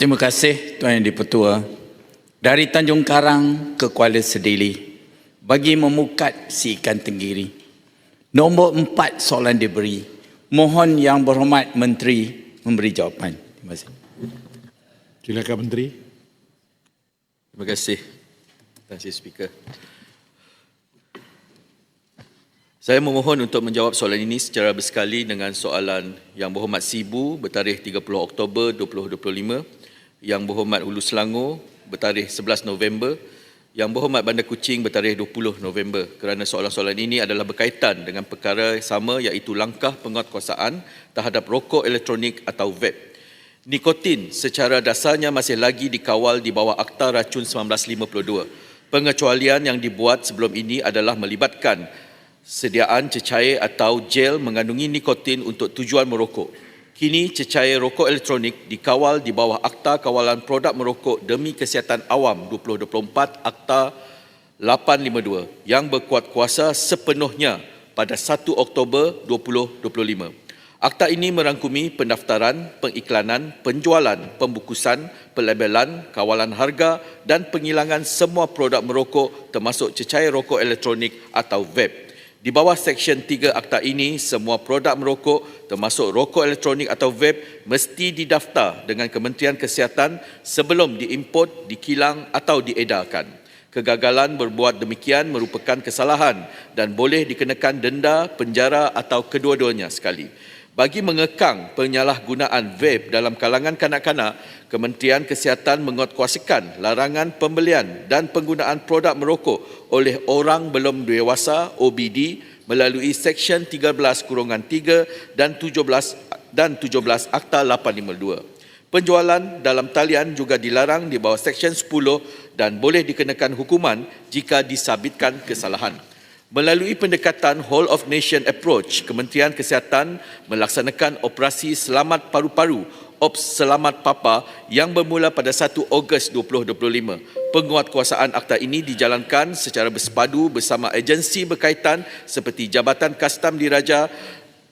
Terima kasih Tuan Yang Dipertua. Dari Tanjung Karang ke Kuala Sedili bagi memukat si ikan tenggiri. Nombor empat soalan diberi. Mohon Yang Berhormat Menteri memberi jawapan. Terima kasih. Silakan Menteri. Terima kasih. Terima kasih Speaker. Saya memohon untuk menjawab soalan ini secara bersekali dengan soalan Yang Berhormat Sibu bertarikh 30 Oktober 2025, Yang Berhormat Hulu Selangor bertarikh 11 November, Yang Berhormat Bandar Kuching bertarikh 20 November kerana soalan-soalan ini adalah berkaitan dengan perkara sama iaitu langkah penguatkuasaan terhadap rokok elektronik atau vape. Nikotin secara dasarnya masih lagi dikawal di bawah Akta Racun 1952. Pengecualian yang dibuat sebelum ini adalah melibatkan sediaan cecair atau gel mengandungi nikotin untuk tujuan merokok. Kini cecair rokok elektronik dikawal di bawah Akta Kawalan Produk Merokok Demi Kesihatan Awam 2024 Akta 852 yang berkuat kuasa sepenuhnya pada 1 Oktober 2025. Akta ini merangkumi pendaftaran, pengiklanan, penjualan, pembukusan, pelabelan, kawalan harga dan penghilangan semua produk merokok termasuk cecair rokok elektronik atau vape. Di bawah Seksyen 3 Akta ini, semua produk merokok termasuk rokok elektronik atau vape mesti didaftar dengan Kementerian Kesihatan sebelum diimport, dikilang atau diedarkan. Kegagalan berbuat demikian merupakan kesalahan dan boleh dikenakan denda, penjara atau kedua-duanya sekali. Bagi mengekang penyalahgunaan vape dalam kalangan kanak-kanak, Kementerian Kesihatan menguatkuasakan larangan pembelian dan penggunaan produk merokok oleh orang belum dewasa OBD melalui Seksyen 13 kurungan 3 dan 17 dan 17 Akta 852. Penjualan dalam talian juga dilarang di bawah Seksyen 10 dan boleh dikenakan hukuman jika disabitkan kesalahan. Melalui pendekatan Whole of Nation Approach, Kementerian Kesihatan melaksanakan operasi Selamat Paru-Paru Ops Selamat Papa yang bermula pada 1 Ogos 2025. Penguatkuasaan akta ini dijalankan secara bersepadu bersama agensi berkaitan seperti Jabatan Kastam Diraja,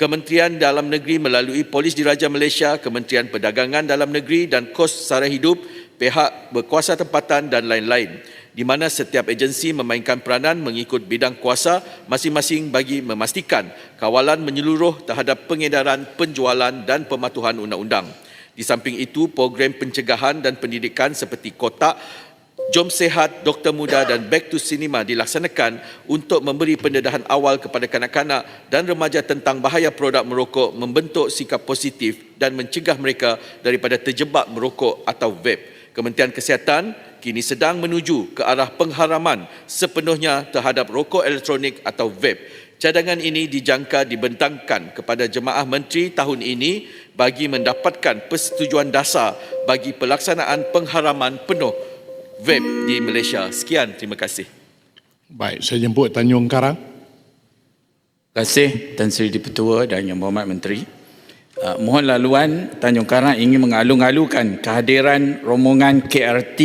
Kementerian Dalam Negeri melalui Polis Diraja Malaysia, Kementerian Perdagangan Dalam Negeri dan Kos Sara Hidup, pihak berkuasa tempatan dan lain-lain di mana setiap agensi memainkan peranan mengikut bidang kuasa masing-masing bagi memastikan kawalan menyeluruh terhadap pengedaran, penjualan dan pematuhan undang-undang. Di samping itu, program pencegahan dan pendidikan seperti kotak Jom Sehat, Doktor Muda dan Back to Cinema dilaksanakan untuk memberi pendedahan awal kepada kanak-kanak dan remaja tentang bahaya produk merokok membentuk sikap positif dan mencegah mereka daripada terjebak merokok atau vape. Kementerian Kesihatan kini sedang menuju ke arah pengharaman sepenuhnya terhadap rokok elektronik atau vape. Cadangan ini dijangka dibentangkan kepada jemaah menteri tahun ini bagi mendapatkan persetujuan dasar bagi pelaksanaan pengharaman penuh vape di Malaysia. Sekian, terima kasih. Baik, saya jemput Tanjung Karang. Terima kasih Tan Sri Dipertua dan Yang Berhormat Menteri. Uh, mohon laluan Tanjung Karang ingin mengalu-alukan kehadiran rombongan KRT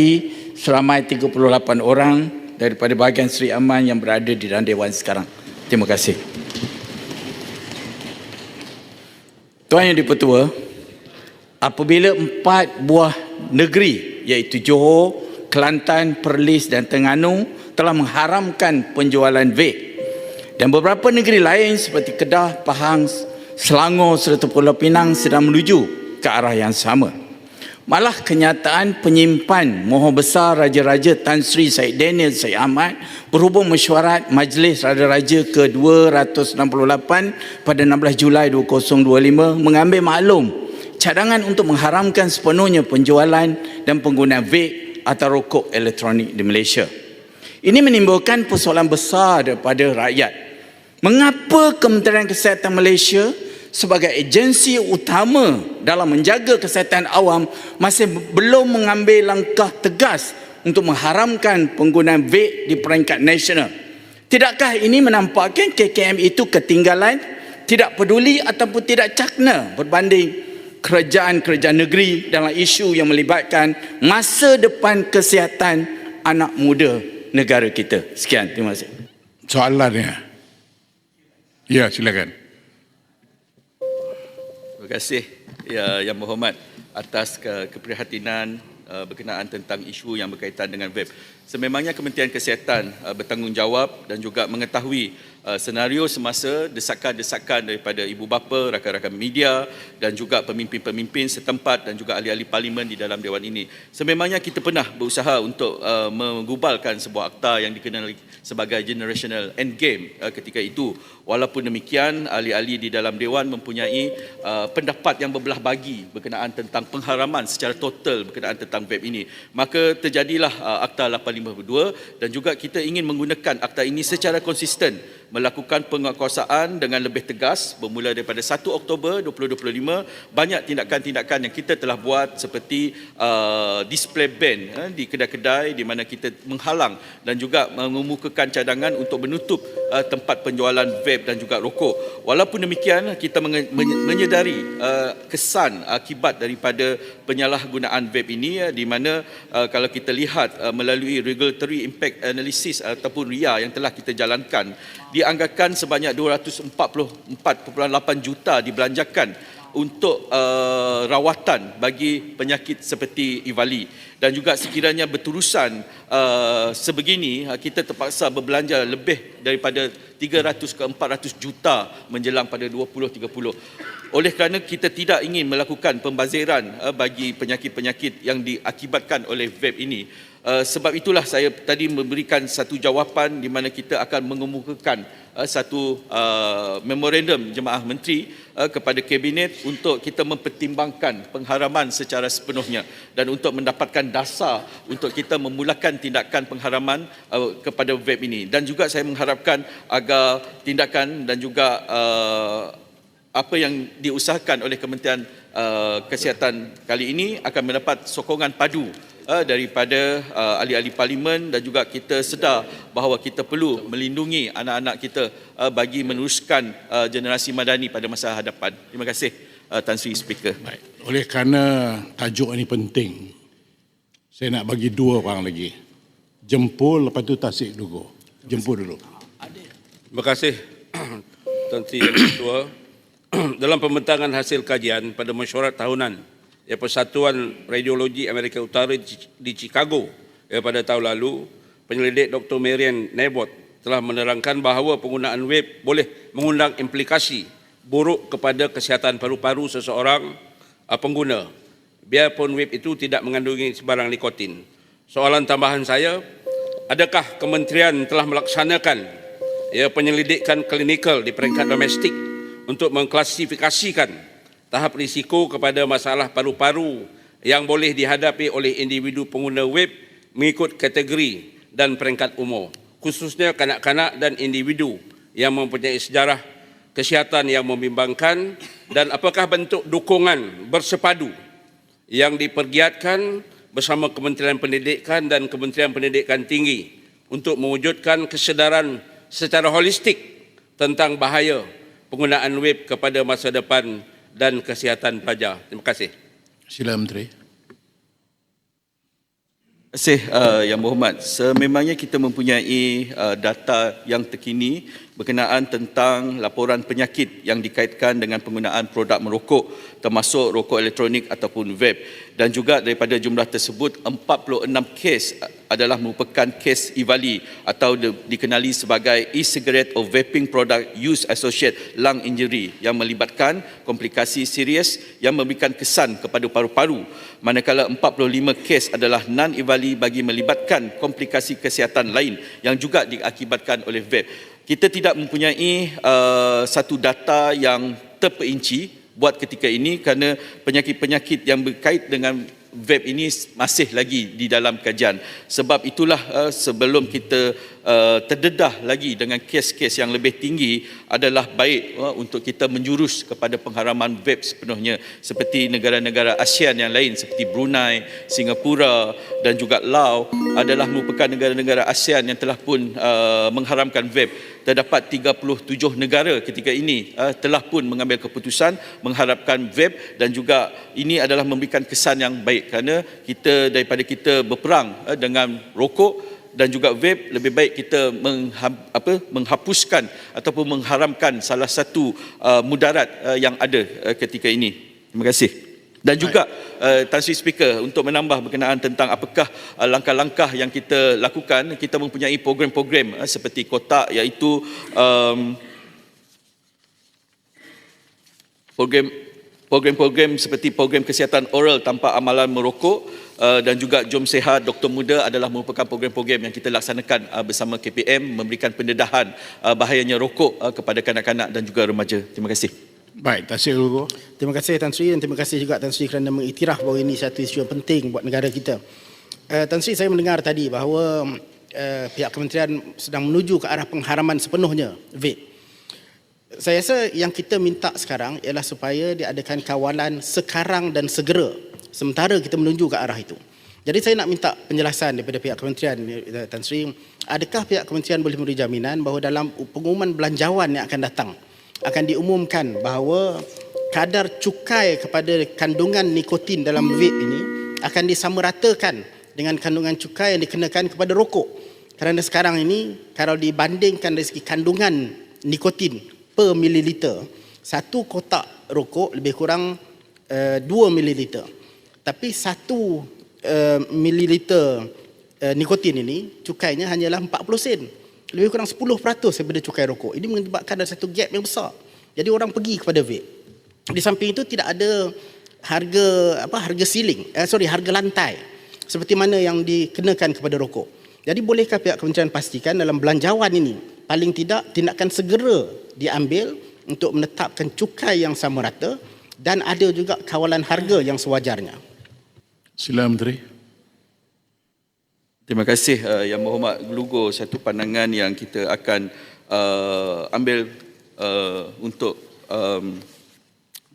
seramai 38 orang daripada bahagian Seri Aman yang berada di dalam Dewan sekarang. Terima kasih. Tuan Yang Dipertua, apabila empat buah negeri iaitu Johor, Kelantan, Perlis dan Terengganu telah mengharamkan penjualan vape dan beberapa negeri lain seperti Kedah, Pahang, Selangor serta Pulau Pinang sedang menuju ke arah yang sama. Malah kenyataan penyimpan Moho Besar Raja-Raja Tan Sri Syed Daniel Syed Ahmad berhubung mesyuarat Majlis Raja-Raja ke-268 pada 16 Julai 2025 mengambil maklum cadangan untuk mengharamkan sepenuhnya penjualan dan penggunaan vape atau rokok elektronik di Malaysia. Ini menimbulkan persoalan besar daripada rakyat. Mengapa Kementerian Kesihatan Malaysia sebagai agensi utama dalam menjaga kesihatan awam masih belum mengambil langkah tegas untuk mengharamkan penggunaan vape di peringkat nasional. Tidakkah ini menampakkan KKM itu ketinggalan, tidak peduli ataupun tidak cakna berbanding kerajaan-kerajaan negeri dalam isu yang melibatkan masa depan kesihatan anak muda negara kita. Sekian, terima kasih. Soalannya. Ya, silakan. Terima kasih ya, Yang Berhormat. atas ke, keprihatinan uh, berkenaan tentang isu yang berkaitan dengan vape. Sememangnya Kementerian Kesihatan uh, bertanggungjawab dan juga mengetahui uh, senario semasa desakan-desakan daripada ibu bapa, rakan-rakan media dan juga pemimpin-pemimpin setempat dan juga ahli-ahli parlimen di dalam dewan ini. Sememangnya kita pernah berusaha untuk uh, mengubalkan sebuah akta yang dikenali sebagai generational endgame uh, ketika itu. Walaupun demikian, ahli-ahli di dalam dewan mempunyai uh, pendapat yang berbelah bagi berkenaan tentang pengharaman secara total berkenaan tentang vape ini. Maka terjadilah uh, Akta 852 dan juga kita ingin menggunakan akta ini secara konsisten melakukan penguatkuasaan dengan lebih tegas bermula daripada 1 Oktober 2025 banyak tindakan-tindakan yang kita telah buat seperti uh, display ban uh, di kedai-kedai di mana kita menghalang dan juga mengemukakan cadangan untuk menutup uh, tempat penjualan vape dan juga rokok. Walaupun demikian kita menyedari uh, kesan akibat daripada penyalahgunaan vape ini uh, di mana uh, kalau kita lihat uh, melalui regulatory impact analysis ataupun RIA yang telah kita jalankan dianggarkan sebanyak 244.8 juta dibelanjakan untuk uh, rawatan bagi penyakit seperti Ivali. Dan juga sekiranya berterusan uh, sebegini uh, kita terpaksa berbelanja lebih daripada 300 ke 400 juta menjelang pada 2030 oleh kerana kita tidak ingin melakukan pembaziran uh, bagi penyakit-penyakit yang diakibatkan oleh vape ini Uh, sebab itulah saya tadi memberikan satu jawapan di mana kita akan mengemukakan uh, satu uh, memorandum jemaah menteri uh, kepada kabinet untuk kita mempertimbangkan pengharaman secara sepenuhnya dan untuk mendapatkan dasar untuk kita memulakan tindakan pengharaman uh, kepada vape ini. Dan juga saya mengharapkan agar tindakan dan juga uh, apa yang diusahakan oleh Kementerian uh, Kesihatan kali ini akan mendapat sokongan padu uh, daripada uh, ahli-ahli parlimen dan juga kita sedar bahawa kita perlu melindungi anak-anak kita uh, bagi meneruskan uh, generasi madani pada masa hadapan. Terima kasih uh, Tan Sri Speaker. Baik. Oleh kerana tajuk ini penting, saya nak bagi dua orang lagi. Jempol lepas tu tasik dulu. Jempol dulu. Terima kasih Tan Sri Ketua. Dalam pembentangan hasil kajian pada mesyuarat tahunan ya Persatuan Radiologi Amerika Utara di- Chicago ya, pada tahun lalu, penyelidik Dr. Marian Nebot telah menerangkan bahawa penggunaan web boleh mengundang implikasi buruk kepada kesihatan paru-paru seseorang uh, pengguna biarpun web itu tidak mengandungi sebarang nikotin. Soalan tambahan saya, adakah kementerian telah melaksanakan ya penyelidikan klinikal di peringkat domestik untuk mengklasifikasikan tahap risiko kepada masalah paru-paru yang boleh dihadapi oleh individu pengguna web mengikut kategori dan peringkat umur khususnya kanak-kanak dan individu yang mempunyai sejarah kesihatan yang membimbangkan dan apakah bentuk dukungan bersepadu yang dipergiatkan bersama Kementerian Pendidikan dan Kementerian Pendidikan Tinggi untuk mewujudkan kesedaran secara holistik tentang bahaya penggunaan web kepada masa depan dan kesihatan pelajar. Terima kasih. Sila Menteri. Terima kasih uh, Yang Berhormat. Sememangnya kita mempunyai uh, data yang terkini berkenaan tentang laporan penyakit yang dikaitkan dengan penggunaan produk merokok termasuk rokok elektronik ataupun vape dan juga daripada jumlah tersebut 46 kes adalah merupakan kes Ivali atau di, dikenali sebagai e-cigarette or vaping product use associate lung injury yang melibatkan komplikasi serius yang memberikan kesan kepada paru-paru. Manakala 45 kes adalah non-Ivali bagi melibatkan komplikasi kesihatan lain yang juga diakibatkan oleh vape. Kita tidak mempunyai uh, satu data yang terperinci buat ketika ini kerana penyakit-penyakit yang berkait dengan vape ini masih lagi di dalam kajian. Sebab itulah uh, sebelum kita uh, terdedah lagi dengan kes-kes yang lebih tinggi adalah baik uh, untuk kita menjurus kepada pengharaman vape sepenuhnya seperti negara-negara ASEAN yang lain seperti Brunei, Singapura dan juga Laos adalah merupakan negara-negara ASEAN yang telah pun uh, mengharamkan vape terdapat 37 negara ketika ini uh, telah pun mengambil keputusan mengharapkan vape dan juga ini adalah memberikan kesan yang baik kerana kita daripada kita berperang uh, dengan rokok dan juga vape lebih baik kita menghap, apa, menghapuskan ataupun mengharamkan salah satu uh, mudarat uh, yang ada uh, ketika ini. Terima kasih. Dan juga uh, Tan Sri Speaker untuk menambah berkenaan tentang apakah uh, langkah-langkah yang kita lakukan, kita mempunyai program-program uh, seperti kotak iaitu um, program program-program seperti program kesihatan oral tanpa amalan merokok uh, dan juga Jom Sehat Doktor Muda adalah merupakan program-program yang kita laksanakan uh, bersama KPM memberikan pendedahan uh, bahayanya rokok uh, kepada kanak-kanak dan juga remaja. Terima kasih. Baik, Tasik Lugo. Terima kasih Tan Sri dan terima kasih juga Tan Sri kerana mengiktiraf bahawa ini satu isu yang penting buat negara kita. Uh, Tan Sri saya mendengar tadi bahawa uh, pihak kementerian sedang menuju ke arah pengharaman sepenuhnya vape. Saya rasa yang kita minta sekarang ialah supaya diadakan kawalan sekarang dan segera sementara kita menuju ke arah itu. Jadi saya nak minta penjelasan daripada pihak kementerian Tan Sri, adakah pihak kementerian boleh memberi jaminan bahawa dalam pengumuman belanjawan yang akan datang akan diumumkan bahawa kadar cukai kepada kandungan nikotin dalam vape ini akan disamaratakan dengan kandungan cukai yang dikenakan kepada rokok. Kerana sekarang ini kalau dibandingkan dari segi kandungan nikotin per mililiter, satu kotak rokok lebih kurang uh, 2 mililiter. Tapi satu uh, mililiter uh, nikotin ini cukainya hanyalah 40 sen. Lebih kurang 10% daripada cukai rokok. Ini menyebabkan ada satu gap yang besar. Jadi orang pergi kepada vape. Di samping itu tidak ada harga apa harga ceiling, eh, sorry harga lantai seperti mana yang dikenakan kepada rokok. Jadi bolehkah pihak kementerian pastikan dalam belanjawan ini paling tidak tindakan segera diambil untuk menetapkan cukai yang sama rata dan ada juga kawalan harga yang sewajarnya. Sila Menteri. Terima kasih uh, Yang Berhormat Lugo satu pandangan yang kita akan uh, ambil uh, untuk um,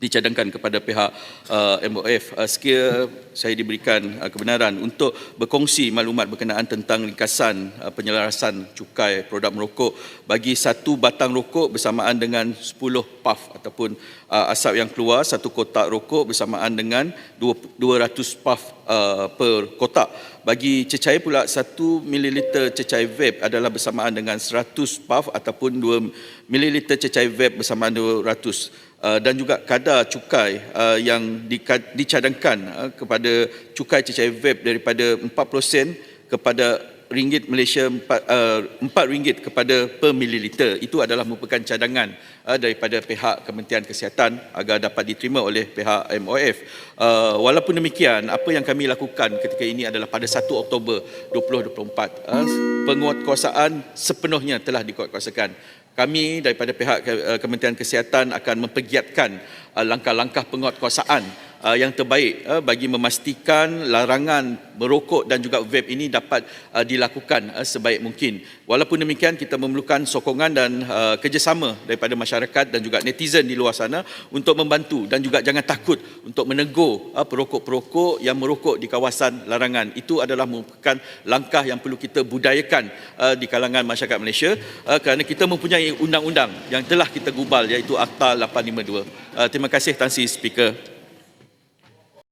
dicadangkan kepada pihak uh, MOF uh, sekiranya saya diberikan uh, kebenaran untuk berkongsi maklumat berkenaan tentang ringkasan uh, penyelarasan cukai produk merokok bagi satu batang rokok bersamaan dengan 10 puff ataupun uh, asap yang keluar satu kotak rokok bersamaan dengan 200 puff uh, per kotak. Bagi cecair pula 1 ml cecair vape adalah bersamaan dengan 100 puff ataupun 2 ml cecair vape bersamaan 200 Uh, dan juga kadar cukai uh, yang dicadangkan uh, kepada cukai cecair vape daripada 40 sen kepada ringgit Malaysia 4, uh, 4 ringgit kepada per mililiter itu adalah merupakan cadangan uh, daripada pihak Kementerian Kesihatan agar dapat diterima oleh pihak MOF. Uh, walaupun demikian apa yang kami lakukan ketika ini adalah pada 1 Oktober 2024 uh, penguatkuasaan sepenuhnya telah dikuatkuasakan kami daripada pihak Ke- Kementerian Kesihatan akan mempergiatkan uh, langkah-langkah penguatkuasaan uh, yang terbaik uh, bagi memastikan larangan merokok dan juga vape ini dapat uh, dilakukan uh, sebaik mungkin. Walaupun demikian kita memerlukan sokongan dan uh, kerjasama daripada masyarakat dan juga netizen di luar sana untuk membantu dan juga jangan takut untuk menegur uh, perokok-perokok yang merokok di kawasan larangan. Itu adalah merupakan langkah yang perlu kita budayakan uh, di kalangan masyarakat Malaysia uh, kerana kita mempunyai undang-undang yang telah kita gubal iaitu Akta 852. Uh, terima kasih Tan Sri Speaker.